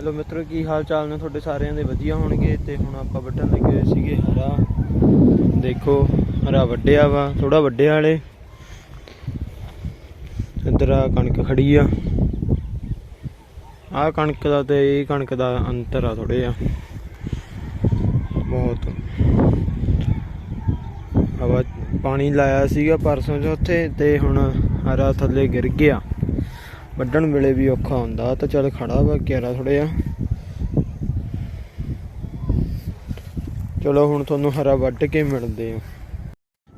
Hello ਮਿੱਤਰੋ, ਕੀ ਹਾਲ ਚਾਲ ਨੇ ਤੁਹਾਡੇ ਸਾਰਿਆਂ ਦੇ? ਵਧੀਆ ਹੋਣਗੇ ਤੇ ਹੁਣ ਆਪਾਂ ਵੱਢਣ ਲੱਗੇ ਹੋਏ ਸੀਗੇ ਹਰਾ। ਦੇਖੋ, ਹਰਾ ਵੱਡਿਆ ਵਾ ਥੋੜਾ ਵੱਢਿਆ ਵਾਲੇ ਇੱਧਰ ਆ ਕਣਕ ਖੜੀ ਆ। ਆ ਕਣਕ ਦਾ ਤੇ ਇਹ ਕਣਕ ਦਾ ਅੰਤਰ ਆ ਥੋੜੇ ਆ। ਬਹੁਤ। ਹਵਾ ਪਾਣੀ ਲਾਇਆ ਸੀਗਾ ਪਰਸੋਂ ਚ ਉੱਥੇ ਤੇ ਹੁਣ ਹਰਾ ਥੱਲੇ ਗਿਰ ਗਿਆ। ਵੱਢਣ ਵੇਲੇ ਵੀ ਔਖਾ ਹੁੰਦਾ, ਤਾਂ ਚੱਲ ਖੜਾ ਵਾ ਕਿਆਰਾ ਥੋੜ੍ਹਾ ਜਿਹਾ। ਚਲੋ ਹੁਣ ਤੁਹਾਨੂੰ ਹਰਾ ਵੱਢ ਕੇ ਮਿਲਦੇ ਆ।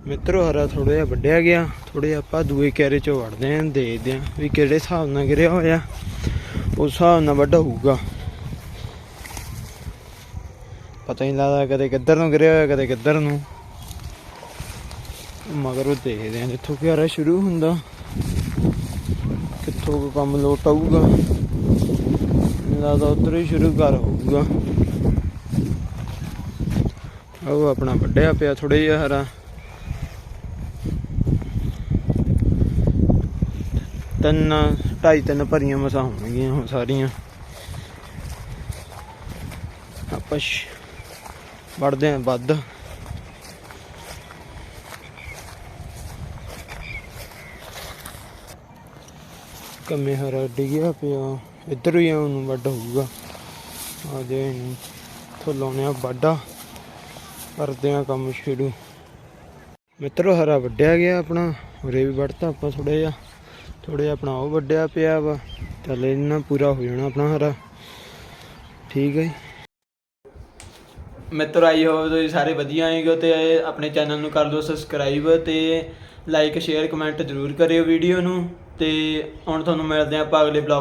ਮਿੱਤਰੋ, ਹਰਾ ਥੋੜਾ ਜਿਹਾ ਵੱਢਿਆ ਗਿਆ ਥੋੜੇ ਜਿਹਾ ਆਪਾਂ ਦੂਏ ਕਿਆਰੇ ਚੋਂ ਵੱਢਦੇ ਆਂ ਦੇਖਦੇ ਆਂ ਵੀ ਕਿਹੜੇ ਹਿਸਾਬ ਨਾਲ ਗਿਰਿਆ ਹੋਇਆ, ਉਸ ਹਿਸਾਬ ਨਾਲ ਵੱਢ ਹੋਊਗਾ ਪਤਾ ਹੀ ਨਹੀਂ ਲੱਗਦਾ ਕਦੇ ਕਿੱਧਰ ਨੂੰ ਗਿਰਿਆ ਹੋਇਆ, ਕਦੇ ਕਿੱਧਰ ਨੂੰ। ਮਗਰੋਂ ਦੇਖਦੇ ਆਂ ਜਿੱਥੋਂ ਕਿਆਰਾ ਸ਼ੁਰੂ ਹੁੰਦਾ। ਕਿੱਥੋਂ ਕੁ ਕੰਮ ਲੋਟ ਆਊਗਾ? ਮੈਨੂੰ ਲੱਗਦਾ ਉੱਧਰ ਹੀ ਸ਼ੁਰੂ ਕਰ ਹੋਊਗਾ। ਉਹ ਆਪਣਾ ਵੱਡਿਆ ਪਿਆ ਥੋੜਾ ਜਿਹਾ ਹਰਾ। ਤਿੰਨ, ਢਾਈ, ਤਿੰਨ ਭਰੀਆਂ ਮਸਾਂ ਹੋਣਗੀਆਂ ਹੁਣ ਸਾਰੀਆਂ। ਆਪਾਂ ਵੜਦੇ ਆਂ ਵੱਧ। ਕੰਮੇ ਹਰਾ ਡਿੱਗਿਆ ਪਿਆ। ਇੱਧਰ ਹੀ ਉਹਨੂੰ ਵੱਡ ਹੋਊਗਾ। ਆ ਜੇ ਇਹਨੂੰ ਇੱਥੋਂ ਲਾਉਣੇ ਆ ਵਾਢਾ। ਕਰਦੇ ਆ ਕੰਮ ਸ਼ੁਰੂ। ਮਿੱਤਰੋ, ਹਰਾ ਵੱਢਿਆ ਗਿਆ ਆਪਣਾ। ਉਰੇ ਵੀ ਵੱਢਤਾ ਆਪਾਂ ਥੋੜਾ ਜਿਹਾ। ਥੋੜਾ ਜਿਹਾ ਆਪਣਾ ਉਹ ਵੱਢਿਆ ਪਿਆ ਵਾ। ਚੱਲ ਇਹਨਾਂ ਪੂਰਾ ਹੋ ਜਾਣਾ ਆਪਣਾ ਹਰਾ। ਠੀਕ ਹੈ ਜੀ। ਮਿੱਤਰ, ਆਈ ਹੋਵੇ ਤੁਸੀਂ ਸਾਰੇ ਵਧੀਆ ਆਏਗੇ ਤੇ ਆਪਣੇ ਚੈਨਲ ਨੂੰ ਕਰ ਦਿਓ ਸਬਸਕ੍ਰਾਈਬ ਤੇ ਲਾਈਕ ਸ਼ੇਅਰ ਕਮੈਂਟ ਜ਼ਰੂਰ ਕਰਿਓ ਵੀਡੀਓ ਨੂੰ। ਤੇ ਹੁਣ ਤੁਹਾਨੂੰ ਮਿਲਦੇ ਆਪਾਂ ਅਗਲੇ ਬਲੌਗ